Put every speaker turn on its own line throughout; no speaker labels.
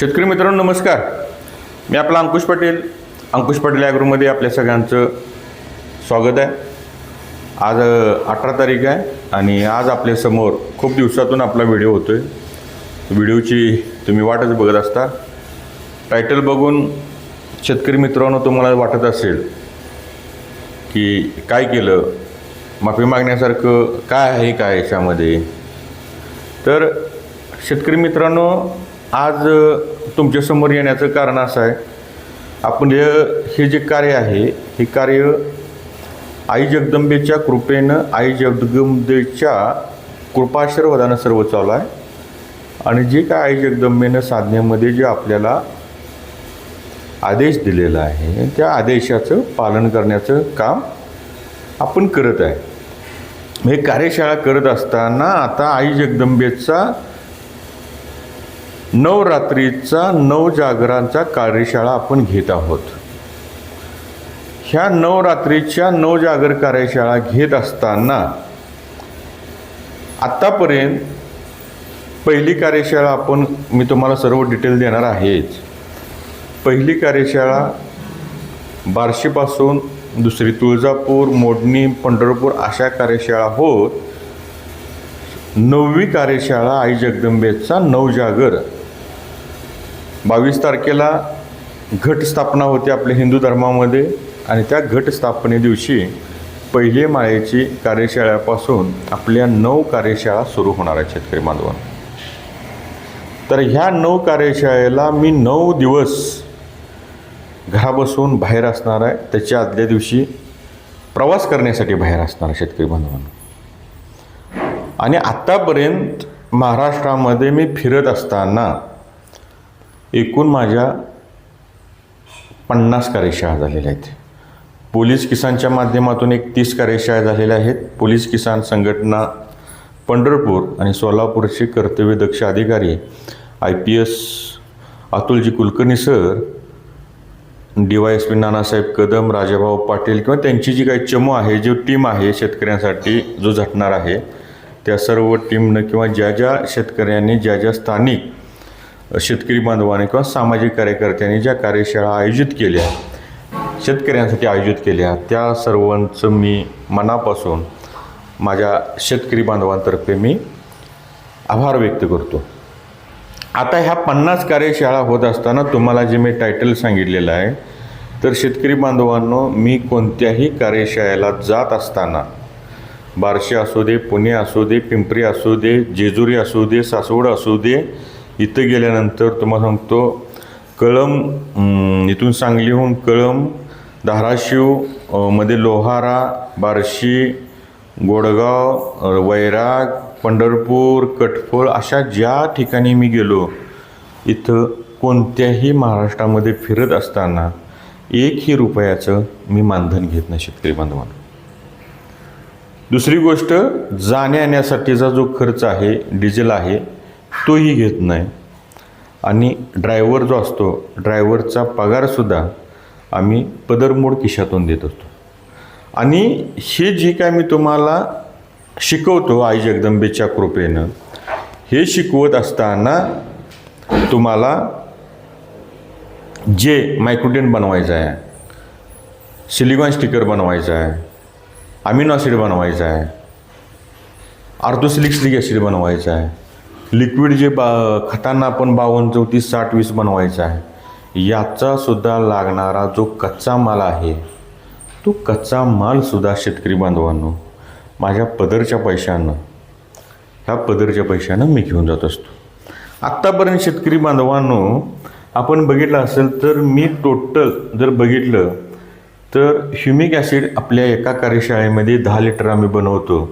शेतकरी मित्रांनो नमस्कार. मी आपला अंकुश पाटील. अंकुश पाटील ॲग्रोमध्ये आपल्या सगळ्यांचं स्वागत आहे. आज अठरा तारीख आहे आणि आज आपल्यासमोर खूप दिवसातून आपला व्हिडिओ होतो आहे व्हिडिओची तुम्ही वाटच बघत असता. टायटल बघून शेतकरी मित्रांनो तुम्हाला वाटत असेल की काय केलं माफी मागण्यासारखं काय आहे काय याच्यामध्ये? तर शेतकरी मित्रांनो आज तुमच्यासमोर येण्याचं कारण असं आहे. आपण हे हे जे कार्य आहे हे कार्य आई जगदंबेच्या कृपेनं आई जगदंबेच्या कृपाशीर्वादानं सर्व चालू आहे. आणि जे काय आई जगदंबेनं साधनेमध्ये जे आपल्याला आदेश दिलेला आहे त्या आदेशाचं पालन करण्याचं काम आपण करत आहे. हे कार्यशाळा करत असताना आता आई जगदंबेचा नवरात्रीचा नऊ जागरांचा कार्यशाळा आपण घेत आहोत. ह्या नवरात्रीच्या नऊ जागर कार्यशाळा घेत असताना आत्तापर्यंत पहिली कार्यशाळा आपण मी तुम्हाला सर्व डिटेल देणार आहेच. पहिली कार्यशाळा बार्शीपासून दुसरी तुळजापूर मोडणी पंढरपूर अशा कार्यशाळा होत. नववी कार्यशाळा आई जगदंबेचा नवजागर बावीस तारखेला घट स्थापना होते आपल्या हिंदू धर्मामध्ये आणि त्या घट स्थापने दिवशी पहिले माळेची कार्यशाळेपासून आपल्या नऊ कार्यशाळा सुरू होणार आहेत शेतकरी बांधवांनो. तर ह्या नऊ कार्यशाळेला मी नऊ दिवस घराबसून बाहेर असणार आहे. त्याच्या आदल्या दिवशी प्रवास करण्यासाठी बाहेर असणार आहे शेतकरी बांधवांना. आणि आत्तापर्यंत महाराष्ट्रामध्ये मी फिरत असताना एकूण माझ्या पन्नास कार्यशाळा झालेल्या आहेत. पोलीस किसानच्या माध्यमातून एक तीस कार्यशाळा झालेल्या आहेत. पोलीस किसान संघटना पंढरपूर आणि सोलापूरचे कर्तव्यदक्ष अधिकारी I P S Atulji Kulkarni sir D Y S P Nanasaheb Kadam Rajabhau Patil किंवा त्यांची जी काही चमू आहे जी टीम आहे शेतकऱ्यांसाठी जो झटणार आहे त्या सर्व टीमनं किंवा ज्या ज्या शेतकऱ्यांनी ज्या ज्या स्थानिक शेतकरी बांधवाने किंवा सामाजिक कार्यकर्त्यांनी ज्या कार्यशाळा आयोजित केल्या शेतकऱ्यांसाठी आयोजित केल्या त्या सर्वांचं मी मनापासून माझ्या शेतकरी बांधवांतर्फे मी आभार व्यक्त करतो. आता ह्या पन्नास कार्यशाळा होत असताना तुम्हाला जे मी टायटल सांगितलेलं आहे तर शेतकरी बांधवांनो मी कोणत्याही कार्यशाळेला जात असताना बार्शी असू दे पुणे असू दे पिंपरी असू दे जेजुरी असू दे सासवड असू दे इथं गेल्यानंतर तुम्हाला सांगतो कळम इथून सांगलीहून कळम धाराशिवमध्ये लोहारा बार्शी गोडगाव वैराग पंढरपूर कटफळ अशा ज्या ठिकाणी मी गेलो इथं कोणत्याही महाराष्ट्रामध्ये फिरत असताना एकही रुपयाचं मी मानधन घेत नाही शेतकरी बांधवांना. दुसरी गोष्ट जाण्या येण्यासाठीचा जो खर्च आहे डिझेल आहे तोही घेत नाही. आणि ड्रायव्हर जो असतो ड्रायव्हरचा पगारसुद्धा आम्ही पदरमोड खिशातून देत असतो. आणि हे जे काय मी तुम्हाला शिकवतो आई जगदंबेच्या कृपेनं हे शिकवत असताना तुम्हाला जे मायक्रोडेन बनवायचं आहे सिलिकॉन स्टिकर बनवायचं आहे अमिनो ॲसिड बनवायचं आहे आर्थोसिलिक्सिलिक ॲसिड बनवायचं आहे लिक्विड जे बा खतांना आपण बावन्न चौतीस साठ वीस बनवायचं आहे याचा सुद्धा लागणारा जो कच्चा माल आहे तो कच्चा मालसुद्धा शेतकरी बांधवांनो माझ्या पदरच्या पैशानं ह्या पदरच्या पैशानं मी घेऊन जात असतो. आत्तापर्यंत शेतकरी बांधवांनो आपण बघितलं असेल तर मी टोटल जर बघितलं तर ह्युमिक ॲसिड आपल्या एका कार्यशाळेमध्ये दहा लिटर आम्ही बनवतो.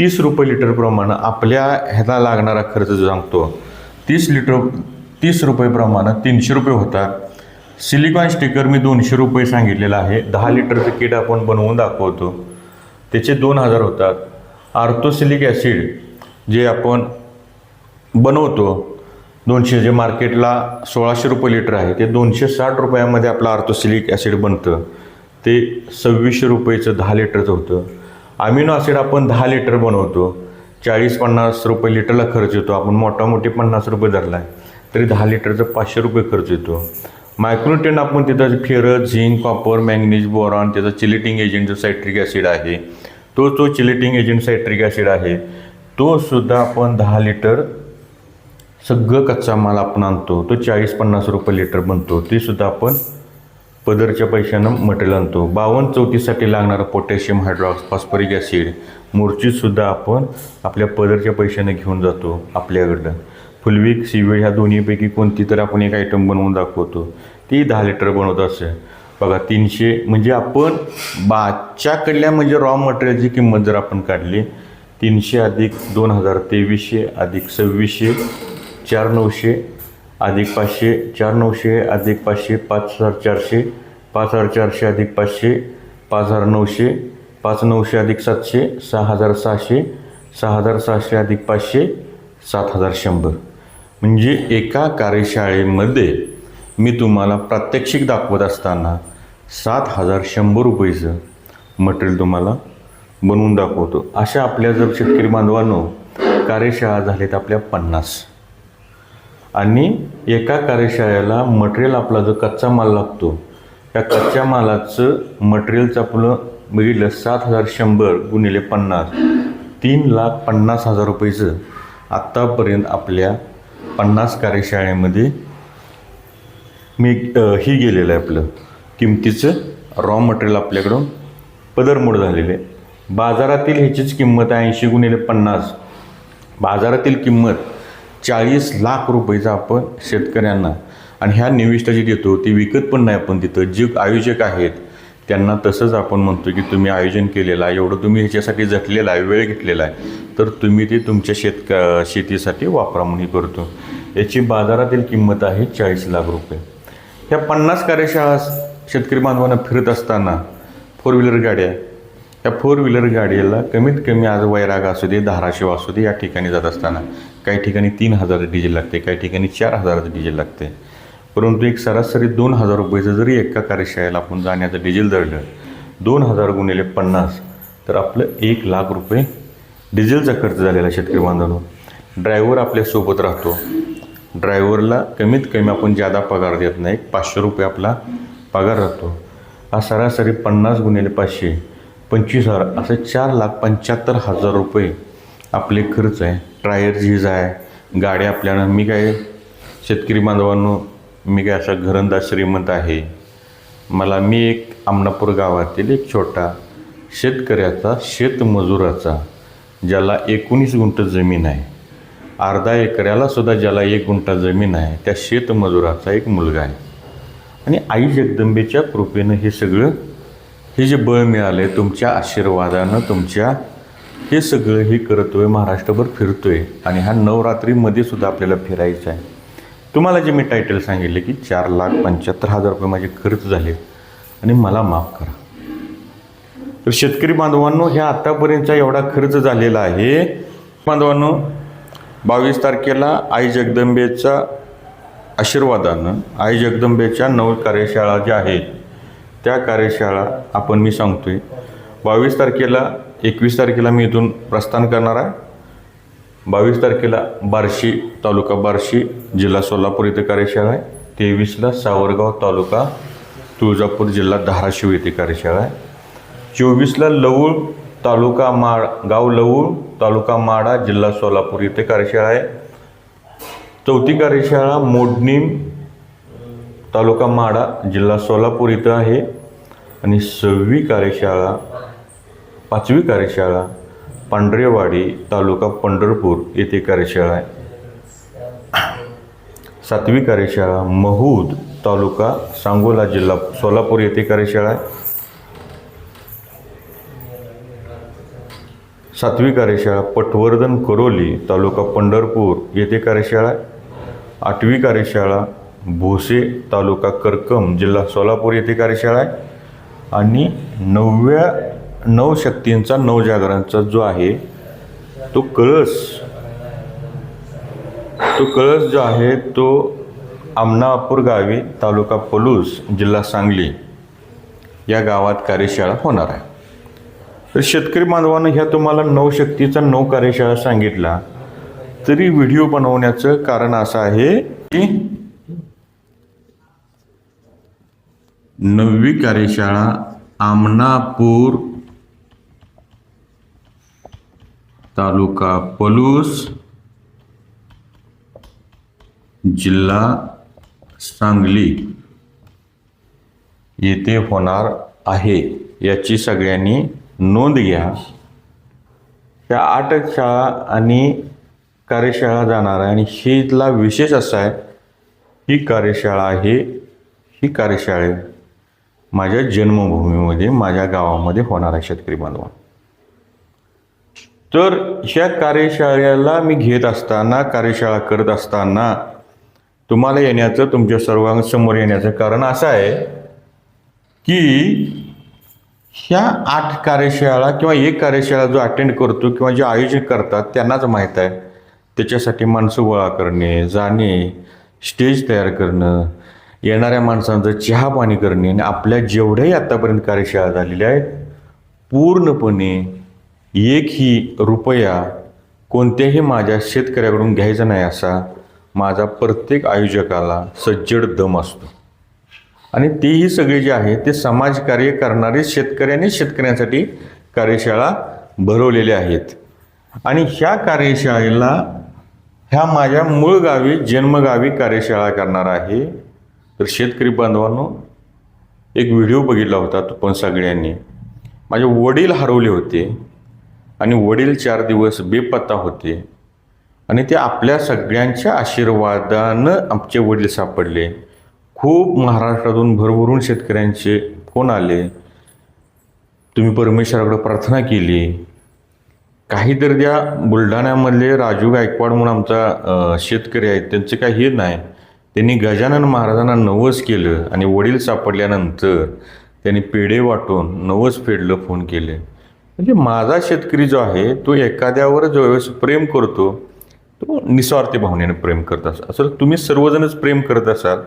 तीस रुपये लिटरप्रमाणं आपल्या ह्याला लागणारा खर्च जो सांगतो तीस लिटर तीस रुपयेप्रमाणं तीनशे रुपये होतात सिलिकॉन स्टिकर मी दोनशे रुपये सांगितलेलं आहे. दहा लिटरचं किट आपण बनवून दाखवतो. त्याचे दोन हजार होतात आर्थोसिलिक ॲसिड जे आपण बनवतो दोनशे जे मार्केटला सोळाशे रुपये लिटर आहे ते दोनशे साठ रुपयामध्ये आपलं आर्थोसिलिक ॲसिड बनतं. ते सव्वीसशे रुपयेचं दहा लिटरचं होतं. अमिनो ॲसिड आपण दहा लिटर बनवतो. चाळीस पन्नास रुपये लिटरला खर्च येतो. आपण मोठा मोठी पन्नास रुपये धरला आहे तरी दहा लिटरचं पाचशे रुपये खर्च येतो. मायक्रोटेन आपण तिथं ferrous zinc copper manganese boron त्याचा चिलिटिंग एजंट जो सायट्रिक ॲसिड आहे तो जो चिलिटिंग एजंट सायट्रिक ॲसिड आहे तो सुद्धा आपण दहा लिटर सगळं कच्चा माल आपण आणतो. तो चाळीस पन्नास रुपये लिटर बनतो. ते सुद्धा आपण पदरच्या पैशानं मटेरियल आणतो. बावन्न चौतीसाठी लागणारं पोटॅशियम हायड्रॉक्स फॉस्फरिक ॲसिड मूर्चीसुद्धा आपण आपल्या पदरच्या पैशानं घेऊन जातो आपल्याकडं. फुलवीक सिवेळ ह्या दोन्हीपैकी कोणती तर आपण एक आयटम बनवून दाखवतो. ती दहा लिटर बनवत असेल. बघा तीनशे म्हणजे आपण बाच्याकडल्या म्हणजे रॉ मटेरियलची किंमत जर आपण काढली तीनशे अधिक दोन हजार तेवीसशे अधिक सव्वीसशे चार नऊशे अधिक पाचशे चार नऊशे अधिक पाचशे पाच हजार चारशे पाच हजार चारशे अधिक पाचशे पाच हजार नऊशे पाच नऊशे अधिक सातशे सहा हजार सहाशे सहा हजार सहाशे अधिक पाचशे सात हजार शंभर. म्हणजे एका कार्यशाळेमध्ये मी तुम्हाला प्रात्यक्षिक दाखवत असताना सात हजार शंभर रुपयेचं मटेरियल तुम्हाला बनवून दाखवतो. अशा आपल्या जर शेतकरी बांधवांनो कार्यशाळा झाल्यात आपल्या पन्नास. आणि एका कार्यशाळेला मटेरियल आपला जो कच्चा माल लागतो त्या कच्च्या मालाचं मटेरियलचं आपलं बघितलं सात हजार शंभर गुणिले पन्नास तीन लाख पन्नास हजार रुपयेचं. आत्तापर्यंत आपल्या पन्नास कार्यशाळेमध्ये मी ही गेलेलं आहे आपलं. किमतीचं रॉ मटेरियल आपल्याकडून पदरमोड झालेले आहे. बाजारातील ह्याचीच किंमत आहे ऐंशी गुणिले पन्नास. बाजारातील किंमत चाळीस लाख रुपयेचा आपण शेतकऱ्यांना आणि ह्या निविष्ठाची देतो ती विकत पण नाही आपण तिथं. जे आयोजक आहेत त्यांना तसंच आपण म्हणतो की तुम्ही आयोजन केलेलं आहे एवढं तुम्ही ह्याच्यासाठी झटलेला आहे वेळ घेतलेला आहे तर तुम्ही ते तुमच्या शेतक शेतीसाठी वापरा म्हणून करतो. याची बाजारातील किंमत आहे चाळीस लाख रुपये. ह्या पन्नास कार्यशाळा शेतकरी बांधवांना फिरत असताना फोर व्हीलर गाड्या या फोर व्हीलर गाडीला कमीत कमी आज वैराग असू दे धाराशिव असू दे या ठिकाणी जात असताना काही ठिकाणी तीन हजार डिझेल लागते काही ठिकाणी चार हजाराचं डिझेल लागते. परंतु एक सरासरी दोन हजार रुपयाचं जरी एका कार्यशाळेला आपण जाण्याचं डिझेल धरलं दोन हजार गुणिले पन्नास तर आपलं एक लाख रुपये डिझेलचा खर्च झालेला आहे शेतकरी बांधवांनो. ड्रायव्हर आपल्यासोबत राहतो. ड्रायव्हरला कमीत कमी आपण जादा पगार देत नाही पाचशे रुपये आपला पगार राहतो. हा सरासरी पन्नास गुणिले पाचशे पंचवीस हजार असे चार लाख पंच्याहत्तर हजार रुपये आपले खर्च आहे. टायर झीज आहे. गाड्या आपल्याला मी काय शेतकरी बांधवांनो मी काय असा घरंदाज श्रीमंत आहे. मला मी एक आमनापूर गावातील एक छोटा शेतकऱ्याचा शेतमजुराचा ज्याला एकोणीस गुंठ जमीन आहे. अर्धा एकऱ्याला सुद्धा ज्याला एक गुंठा जमीन आहे त्या शेतमजुराचा एक मुलगा आहे. आणि आई जगदंबेच्या कृपेनं हे सगळं हे जे बळ मिळालं आहे तुमच्या आशीर्वादानं तुमच्या हे सगळं हे करतोय महाराष्ट्रभर फिरतोय आणि ह्या नवरात्रीमध्ये सुद्धा आपल्याला फिरायचं आहे. तुम्हाला जे मी टायटल सांगितले की चार लाख पंच्याहत्तर हजार रुपये माझे खर्च झाले आणि मला माफ करा. तर शेतकरी बांधवांनो ह्या आत्तापर्यंतचा एवढा खर्च झालेला आहे. बांधवांनो बावीस तारखेला आई जगदंबेचा आशीर्वादानं आई जगदंबेच्या नऊ कार्यशाळा ज्या आहेत त्या कार्यशाळा आपण मी सांगतोय बावीस तारखेला एकवीस तारखेला मी इथून प्रस्थान करणार आहे. बावीस तारखेला बार्शी तालुका बार्शी जिल्हा सोलापूर इथे कार्यशाळा आहे. तेवीसला सावरगाव तालुका तुळजापूर जिल्हा धाराशिव येथे कार्यशाळा आहे. चोवीसला लवूळ तालुका माळ गाव लवूळ तालुका माडा जिल्हा सोलापूर येथे कार्यशाळा आहे. चौथी कार्यशाळा मोडणीम तालुका माडा जिल्हा सोलापूर इथं आहे. आणि सहावी कार्यशाळा पाचवी कार्यशाळा पांढरेवाडी तालुका पंढरपूर येथे कार्यशाळा आहे. सातवी कार्यशाळा महूद तालुका सांगोला जिल्हा सोलापूर येथे कार्यशाळा आहे. सातवी कार्यशाळा पटवर्धन करोली तालुका पंढरपूर येथे कार्यशाळा आहे. आठवी कार्यशाळा भोसे तालुका करकम जिल्हा सोलापूर येथे कार्यशाळा आहे. आणि नवव्या नवशक्तींचा नवजागरणचा जो आहे तो कळस. तो कळस जो आहे तो आमनापूर गावी तालुका पलूस जिल्हा सांगली या गावात कार्यशाळा होणार आहे. तर शेतकरी बांधवानं ह्या तुम्हाला नऊ शक्तीचा नऊ कार्यशाळा सांगितला. तरी व्हिडिओ बनवण्याचं कारण असं आहे की नववी कार्यशाळा आमनापूर तालुका पलूस जिल्हा सांगली येथे होणार आहे. याची सगळ्यांनी नोंद घ्या. त्या आठ शाळा आणि कार्यशाळा जाणार आहे आणि हीला विशेष असा आहे ही कार्यशाळा आहे ही कार्यशाळा माझ्या जन्मभूमीमध्ये माझ्या गावामध्ये होणार आहे शेतकरी बांधवा तर ह्या कार्यशाळेला मी घेत असताना कार्यशाळा करत असताना तुम्हाला येण्याचं तुमच्या सर्वांसमोर येण्याचं कारण असं आहे की ह्या आठ कार्यशाळा किंवा एक कार्यशाळा जो अटेंड करतो किंवा जे आयोजक करतात त्यांनाच माहीत आहे. त्याच्यासाठी माणसं गोळा करणे जाणे स्टेज तयार करणं येणाऱ्या माणसांचं चहा पाणी करणे आणि आपल्या जेवढ्याही आत्तापर्यंत कार्यशाळा झालेल्या आहेत पूर्णपणे एकही रुपया कोणत्याही माझ्या शेतकऱ्याकडून घ्यायचा नाही असा माझा प्रत्येक आयोजकाला सज्जड दम असतो. आणि तेही सगळे जे आहे ते समाजकार्य करणारे शेतकऱ्यांनी शेतकऱ्यांसाठी कार्यशाळा भरवलेल्या आहेत. आणि ह्या कार्यशाळेला ह्या माझ्या मूळ गावी जन्मगावी कार्यशाळा करणार आहे. तर शेतकरी बांधवांनो एक व्हिडिओ बघितला होता तो पण सगळ्यांनी. माझे वडील हरवले होते. आणि वडील चार दिवस बेपत्ता होते. आणि ते आपल्या सगळ्यांच्या आशीर्वादानं आमचे वडील सापडले. खूप महाराष्ट्रातून भरभरून शेतकऱ्यांचे फोन आले. तुम्ही परमेश्वराकडे प्रार्थना केली. काहीतरी त्या बुलढाण्यामधले राजू गायकवाड म्हणून आमचा शेतकरी आहेत. त्यांचं काही हे नाही. त्यांनी गजानन महाराजांना नवस केलं आणि वडील सापडल्यानंतर त्यांनी पेढे वाटून नवस फेडलं फोन केले. म्हणजे माझा शेतकरी जो आहे तो एखाद्यावर ज्यावेळेस प्रेम करतो तो निस्वार्थी भावनेने प्रेम करत असाल असं तुम्ही सर्वजणच प्रेम करत असाल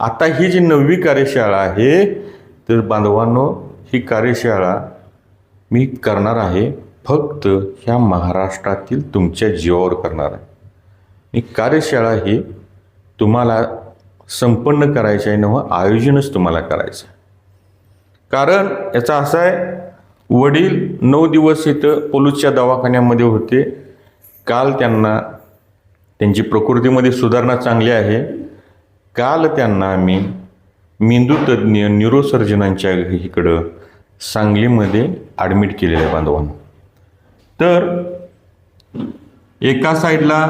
आता ही जी नववी कार्यशाळा आहे तर बांधवांनो ही कार्यशाळा मी करणार आहे फक्त ह्या महाराष्ट्रातील तुमच्या जीवावर करणार आहे. ही कार्यशाळा ही तुम्हाला संपन्न करायची आहे नव्हं आयोजनच तुम्हाला करायचं आहे. कारण याचा असा आहे वडील नऊ दिवस इथं पोलूसच्या दवाखान्यामध्ये होते. काल त्यांना त्यांची प्रकृतीमध्ये सुधारणा चांगली आहे. काल त्यांना आम्ही मेंदू तज्ज्ञ न्यूरोसर्जनांच्या इकडं सांगलीमध्ये ॲडमिट केलेलं आहे बांधवांना. तर एका साईडला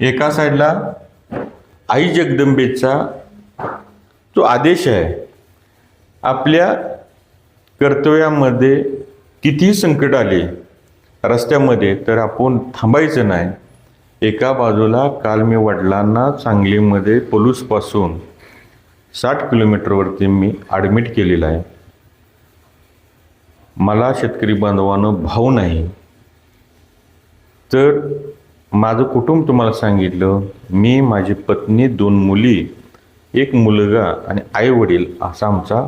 एका साईडला आई जगदंबेचा जो आदेश आहे आपल्या कर्तव्यामध्ये कितीही संकट आले रस्त्यामध्ये तर आपण थांबायचं नाही. एका बाजूला काल मी वडिलांना सांगलीमध्ये पोलूसपासून साठ किलोमीटरवरती मी ॲडमिट केलेलं आहे. मला शेतकरी बांधवानं भाऊ नाही. तर माझं कुटुंब तुम्हाला सांगितलं मी माझी पत्नी दोन मुली एक मुलगा आणि आई वडील असा आमचा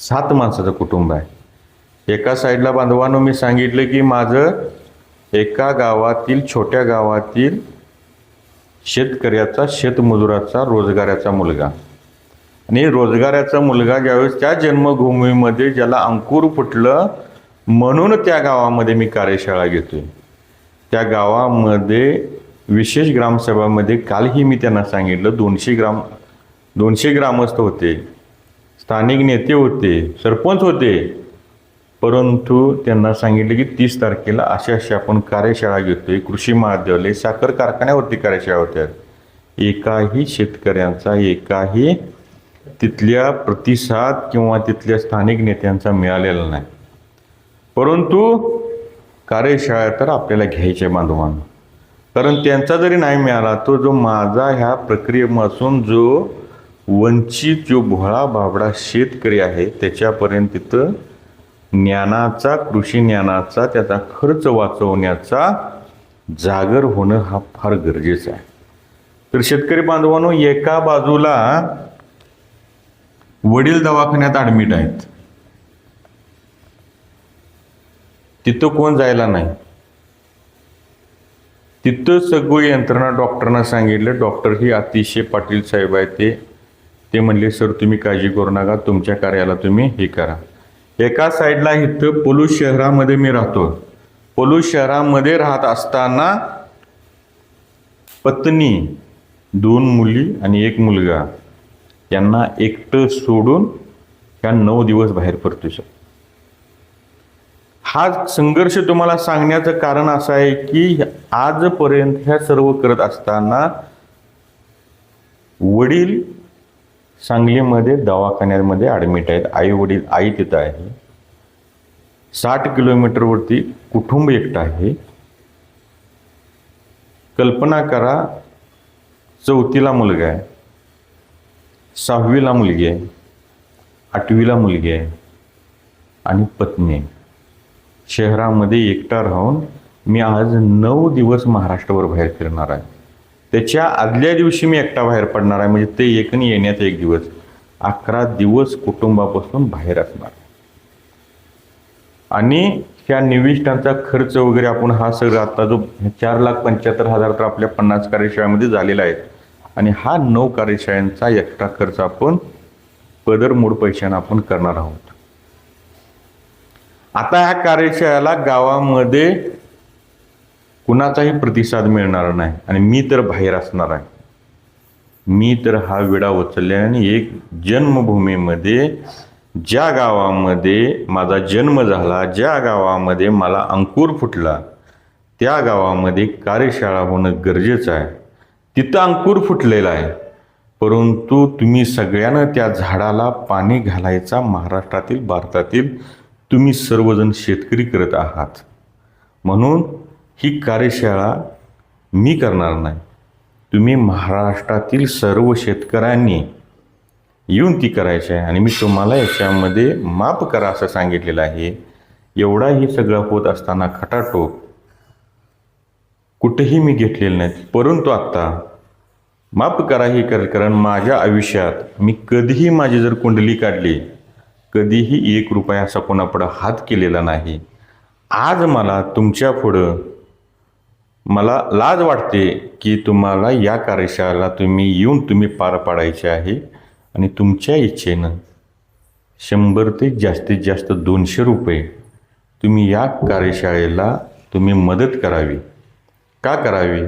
सात माणसाचं कुटुंब आहे. एका साईडला बांधवानं मी सांगितलं की माझं एका गावातील छोट्या गावातील शेतकऱ्याचा शेतमजुराचा रोजगाराचा मुलगा. आणि रोजगाराचा मुलगा ज्यावेळेस त्या जन्मभूमीमध्ये ज्याला अंकुर फुटलं म्हणून त्या गावामध्ये मी कार्यशाळा घेतोय. त्या गावामध्ये विशेष ग्रामसभामध्ये कालही मी त्यांना सांगितलं दोनशे ग्राम दोनशे ग्रामस्थ होते. स्थानिक नेते होते सरपंच होते. परंतु त्यांना सांगितलं की तीस तारखेला अशा अशी आपण कार्यशाळा घेतोय. कृषी महाविद्यालय साखर कारखान्यावरती कार्यशाळा होत्या. एकाही शेतकऱ्यांचा एकाही तिथल्या प्रतिसाद किंवा तिथल्या स्थानिक नेत्यांचा मिळालेला नाही. परंतु कार्यशाळा तर आपल्याला घ्यायच्या बांधवांना कारण त्यांचा जरी नाही मिळाला तो जो माझा ह्या प्रक्रियेपासून जो वंचित जो भोळा बाबडा शेतकरी आहे त्याच्यापर्यंत तिथं ज्ञानाचा कृषी ज्ञानाचा त्याचा खर्च वाचवण्याचा जागर होणं हा फार गरजेचा आहे. तर शेतकरी बांधवांनो एका बाजूला वडील दवाखान्यात ॲडमिट आहेत. तिथं कोण जायला नाही. तिथं सगळी यंत्रणा डॉक्टरना सांगितलं. डॉक्टर ही अतिशय पाटील साहेब आहे ते. ते म्हणले सर तुम्ही काळजी करू नका तुमच्या कार्याला तुम्ही हे करा. एका साईडला इथं पोलूस शहरामध्ये मी राहतो. पोलूस शहरामध्ये राहत असताना पत्नी दोन मुली आणि एक मुलगा यांना एकटं सोडून ह्या नऊ दिवस बाहेर पडतो शकतो हा संघर्ष तुम्हाला सांगण्याचं कारण असं आहे की आजपर्यंत ह्या सर्व करत असताना वडील सांगलीमध्ये दवाखान्यामध्ये ॲडमिट आहेत. आई वडील आई तिथं आहे. साठ किलोमीटरवरती कुटुंब एकटं आहे. कल्पना करा चौथीला मुलगा आहे. सहावीला मुलगी आहे. आठवीला मुलगी आहे. आणि पत्नी आहे. शहरामध्ये एकटा राहून मी आज नऊ दिवस महाराष्ट्रावर बाहेर फिरणार आहे. त्याच्या आदल्या दिवशी मी एकटा बाहेर पडणार आहे. म्हणजे ते एक आणि येण्यात एक दिवस. अकरा दिवस कुटुंबापासून बाहेर असणार. आणि ह्या निविष्ठांचा खर्च वगैरे आपण हा सगळं आता जो चार लाख पंच्याहत्तर हजार तर आपल्या पन्नास कार्यशाळेमध्ये झालेला आहे. आणि हा नऊ कार्यशाळांचा एक्स्ट्रा खर्च आपण पदर मूळ पैशानं आपण करणार आहोत. आता ह्या कार्यशाळेला गावामध्ये कुणाचाही प्रतिसाद मिळणार नाही आणि मी तर बाहेर असणार आहे. मी तर हा विडा उचलल्याने एक जन्मभूमीमध्ये ज्या गावामध्ये माझा जन्म झाला ज्या गावामध्ये मला अंकुर फुटला त्या गावामध्ये कार्यशाळा होणं गरजेचं आहे. तिथं अंकुर फुटलेला आहे. परंतु तुम्ही सगळ्यांना त्या झाडाला पाणी घालायचा महाराष्ट्रातील भारतातील तुम्ही सर्वजण शेतकरी करत आहात. म्हणून ही कार्यशाळा मी करणार नाही. तुम्ही महाराष्ट्रातील सर्व शेतकऱ्यांनी येऊन ती करायची आहे. आणि मी तुम्हाला याच्यामध्ये माप करा असं सांगितलेलं आहे. एवढा हे सगळं होत असताना खटाटोप कुठेही मी घेतलेलं नाहीत परंतु आत्ता माफ करा हे कर कारण माझ्या आयुष्यात मी कधीही माझी जर कुंडली काढली कधीही एक रुपया असा कोणापुढं हात केलेला नाही. आज मला तुमच्या पुढं मला लाज वाटते की तुम्हाला या कार्यशाळेला तुम्ही येऊन तुम्ही पार पाडायचे आहे आणि तुमच्या इच्छेनं शंभर ते जास्तीत जास्त दोनशे रुपये तुम्ही या कार्यशाळेला तुम्ही मदत करावी. का करावी?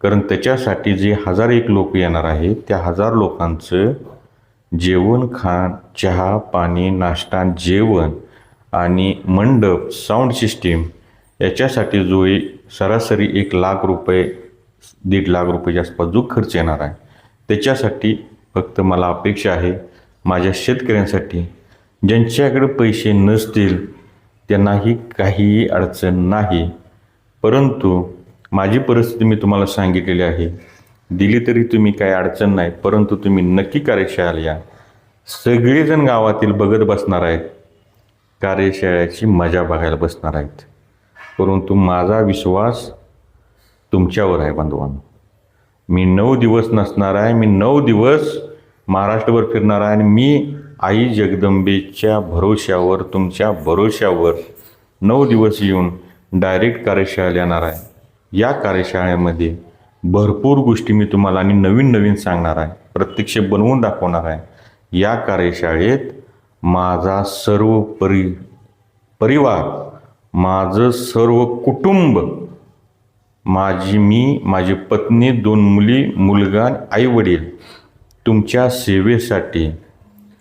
कारण त्याच्यासाठी जे हजार एक लोक येणार आहेत त्या हजार लोकांचं जेवण खाण चहा पाणी नाश्ता जेवण आणि मंडप साऊंड सिस्टीम याच्यासाठी जो सरासरी एक लाख रुपये दीड लाख रुपयाच्या आसपास जो खर्च येणार आहे. त्याच्यासाठी फक्त मला अपेक्षा आहे माझ्या शेतकऱ्यांसाठी ज्यांच्याकडे पैसे नसतील त्यांनाही काहीही अडचण नाही. परंतु माझी परिस्थिती मी तुम्हाला सांगितलेली आहे. दिली तरी तुम्ही काही अडचण नाही परंतु तुम्ही नक्की कार्यशाळेला या. सगळेजण गावातील बघत बसणार आहेत. कार्यशाळेची मजा बघायला बसणार आहेत. परंतु माझा विश्वास तुमच्यावर आहे बांधवांनो. मी नऊ दिवस नसणार आहे मी नऊ दिवस महाराष्ट्रभर फिरणार आहे आणि मी आई जगदंबेच्या भरोश्यावर तुमच्या भरोश्यावर नऊ दिवस येऊन डायरेक्ट कार्यशाळा येणार आहे. या कार्यशाळेमध्ये भरपूर गोष्टी मी तुम्हाला आणि नवीन नवीन सांगणार आहे प्रत्यक्ष बनवून दाखवणार आहे. या कार्यशाळेत माझा सर्व परि परिवार माझं सर्व कुटुंब माझी मी माझी पत्नी दोन मुली मुलगा आई वडील तुमच्या सेवेसाठी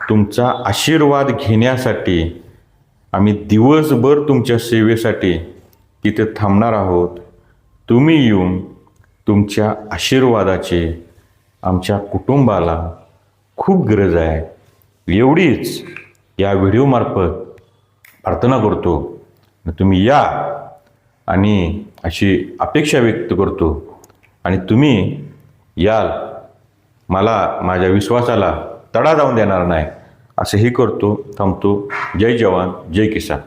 तुमचा आशीर्वाद घेण्यासाठी आम्ही दिवसभर तुमच्या सेवेसाठी तिथे थांबणार आहोत. तुम्ही येऊन तुमच्या आशीर्वादाचे आमच्या कुटुंबाला खूप गरज आहे. एवढीच या व्हिडिओमार्फत प्रार्थना करतो. तुम्ही या आणि अशी अपेक्षा व्यक्त करतो. आणि तुम्ही याल मला माझ्या विश्वासाला तडा जाऊन देणार नाही. असंही करतो थांबतो. जय जवान जय किसान.